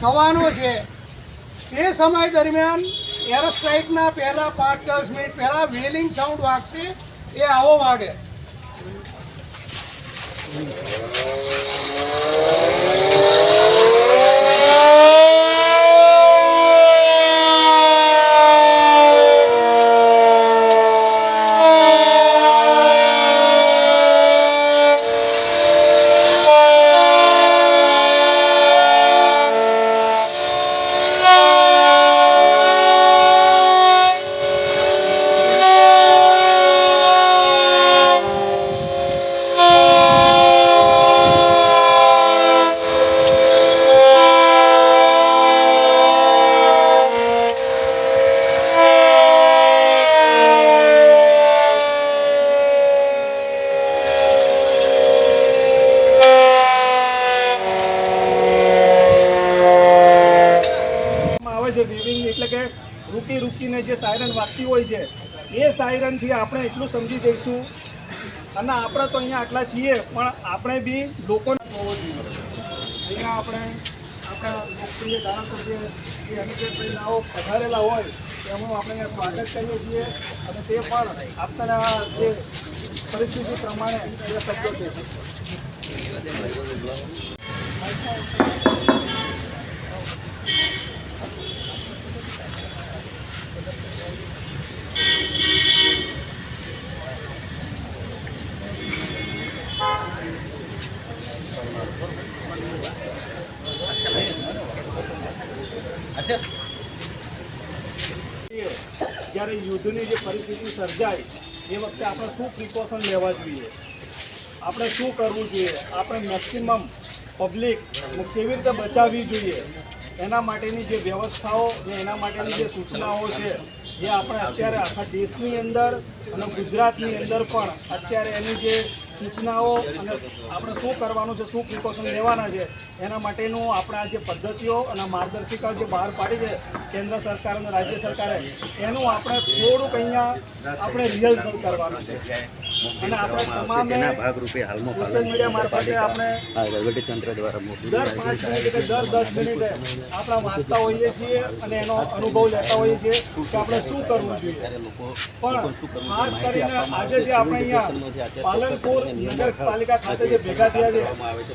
થવાનો છે. તે સમય દરમિયાન એર સ્ટ્રાઇકના પહેલાં પાંચ દસ મિનિટ પહેલાં વેલિંગ સાઉન્ડ વાગશે, એ આવો વાગે. રૂકી રૂકીને જે સાયરન વાગતી હોય છે, એ સાયરનથી આપણે એટલું સમજી જઈશું. અને આપણે તો અહીંયા આટલા છીએ, પણ આપણે બી લોકોને જોવો જોઈએ અહીંયા આપણે આપણા લોકપ્રિય ધારાસભ્ય જે અનિકેતભાઈ લાવો પધારેલા હોય, એમનું આપણે સ્વાગત કરીએ છીએ. અને તે પણ આપણા જે પરિસ્થિતિ પ્રમાણે એ શબ્દો છે જ્યારે યુદ્ધની જે પરિસ્થિતિ સર્જાય, એ વખતે આપણે શું પ્રિકોશન લેવા જોઈએ? આપણે શું કરવું જોઈએ? આપણે મેક્સિમમ પબ્લિક કેવી રીતે બચાવવી જોઈએ? એના માટેની જે વ્યવસ્થાઓ ને એના માટેની જે સૂચનાઓ છે એ આપણે અત્યારે આખા દેશની અંદર અને ગુજરાતની અંદર પણ અત્યારે એની જે સૂચનાઓ અને આપણે શું કરવાનું છે શું પ્રિકોશન લેવાના છે એના માટેનું આપણે આ જે પદ્ધતિઓ અને માર્ગદર્શિકાઓ જે બહાર પાડી છે કેન્દ્ર સરકાર અને રાજ્ય સરકારે એનું આપણે થોડુંક અહીંયા આપણે રિહર્સલ કરવાનું છે. અને આપણે તમામે ભાગરૂપે હાલમાં સોશિયલ મીડિયા મારફતે આપણે વહીવટીતંત્ર દ્વારા દર પાંચ મિનિટે દર દસ મિનિટે આપણા વાંચતા હોઈએ છીએ અને એનો અનુભવ લેતા હોઈએ છીએ કે આપણે શું કરવું જોઈએ? પણ ખાસ કરીને આજે જે આપણે અહીંયા પાલનપુર નગરપાલિકા ખાતે જે ભેગા થયા છે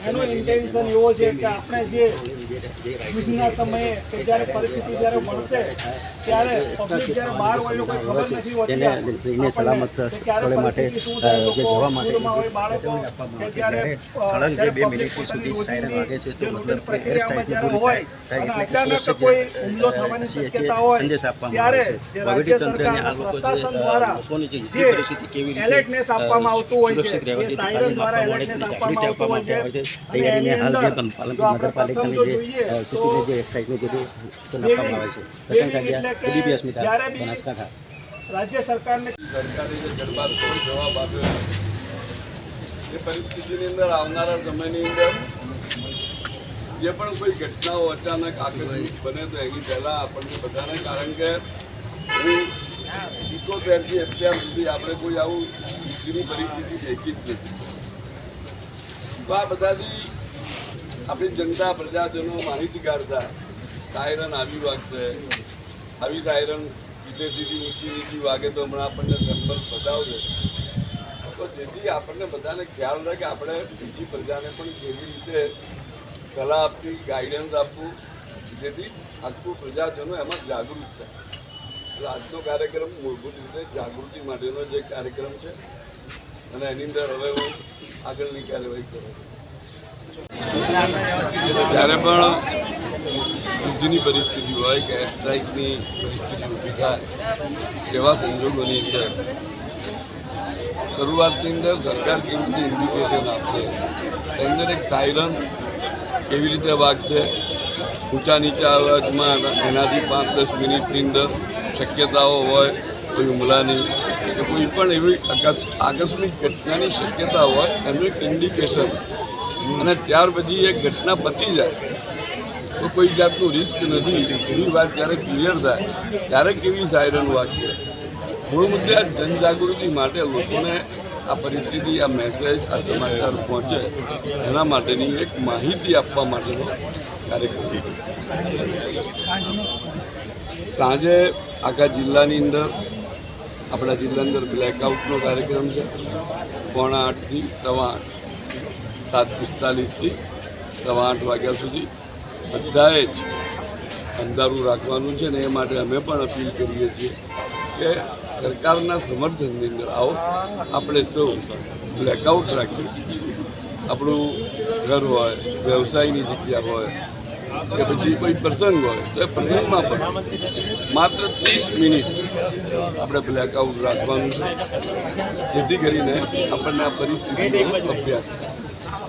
એનો ઇન્ટેન્શન એવો છે કે આપણે જે યુદ્ધના સમયે કે જ્યારે પરિસ્થિતિ જ્યારે મળશે ત્યારે પબ્લિક જ્યારે બહાર હોય એનો ખબર નથી હોતી તેને સલામત સ્થળે માટે, જવા જ્યારે, સળંગ જે બે મિનિટ સુધી સાયરન વાગે છે તો મતલબ કે એર સ્ટ્રાઇકની હોય થાય. અચાનક કોઈ હુમલો થવાની શક્યતા હોય ત્યારે આવે જે છે રાજ્ય વહીવટીતંત્રને સરકાર આ લોકો જે, પ્રશાસન અ, દ્વારા લોકોની જે જે યુદ્ધ પરિસ્થિતિ કેવી રીતે એલર્ટનેસ આપવામાં આવતું હોય છે સુરક્ષિત રહેવા એ તે સાયરન દ્વારા એલર્ટનેસ આપવામાં આવતું હોય છે. તૈયારીને હાલ જે નગરપાલિકાની જે, જોઈએ તો જે સ્ટ્રાઇકની જે આપવામાં આવે છે. બેબી પ્રસંગ એટલે અસ્મિતા બનાસકાંઠા. રાજ્ય સરકારને સરકારે જે જડબાર જવાબ આપ્યો એ પરિસ્થિતિની અંદર આવનારા સમયની અંદર જે પણ કોઈ ઘટનાઓ અચાનક આકસ્મિક બને તો એની પહેલાં આપણને બધાને કારણ કે હું ઇકોતેરથી અત્યાર સુધી આપણે કોઈ આવું યુદ્ધની પરિસ્થિતિ દેખી જ નથી. તો આ બધાથી આપણી જનતા, પ્રજાજનો માહિતીગાર થાય સાયરન આવી વાગશે. આવી સાયરન સીધે સીધી ઊંચી નીચી વાગે તો હમણાં આપણને સંપર્ક બતાવશે તો જેથી આપણને બધાને ખ્યાલ રહે કે આપણે બીજી પ્રજાને પણ કેવી રીતે સલાહ આપવી ગાઈડન્સ આપવું, જેથી આખું પ્રજાજનો એમાં જાગૃત થાય. એટલે આજનો કાર્યક્રમ મૂળભૂત રીતે જાગૃતિ માટેનો જે કાર્યક્રમ છે. અને એની અંદર હવે હું આગળની કાર્યવાહી કરું જ્યારે પણ યુદ્ધની પરિસ્થિતિ હોય કે એરસ્ટ્રાઇકની પરિસ્થિતિ ઊભી થાય તેવા સંજોગોની અંદર શરૂઆતની અંદર સરકાર કેવી રીતે ઇન્ડિકેશન આપશે, એની અંદર એક સાયરન કેવી રીતે વાગશે, ઊંચા નીચા અવાજમાં એનાથી પાંચ દસ મિનિટની અંદર શક્યતાઓ હોય, કોઈ હુમલાની કે કોઈ પણ એવી આકસ્મિક ઘટનાની શક્યતા હોય, એનું એક ઇન્ડિકેશન અને ત્યાર પછી એ ઘટના પતી જાય, તો કોઈ જાતનું રિસ્ક નથી. એવી વાત જ્યારે ક્લિયર થાય, ત્યારે કેવી સાયરન વાગશે? મૂળ મુદ્દે આ જનજાગૃતિ માટે લોકોને આ પરિસ્થિતિ, આ મેસેજ આ સમાચાર પહોંચે, એના માટેની એક માહિતી આપવા માટેનો કાર્યક્રમ સાંજે આખા જિલ્લાની અંદર, આપણા જિલ્લા અંદર બ્લેકઆઉટનો કાર્યક્રમ છે. પોણા આઠથી સવા આઠ. સાત પિસ્તાલીસથી સવા આઠ વાગ્યા સુધી બધાએ જ અંધારું રાખવાનું છે ને એ માટે અમે પણ અપીલ કરીએ છીએ કે સરકારના સમર્થનની અંદર આવો. આપણે સૌ બ્લેકઆઉટ રાખીએ. આપણું ઘર હોય, વ્યવસાયની જગ્યા હોય કે પછી કોઈ પ્રસંગ હોય તો એ પ્રસંગમાં પણ માત્ર ત્રીસ મિનિટ આપણે બ્લેકઆઉટ રાખવાનું છે. જેથી કરીને આપણને આ પરિસ્થિતિનો અભ્યાસ થાય.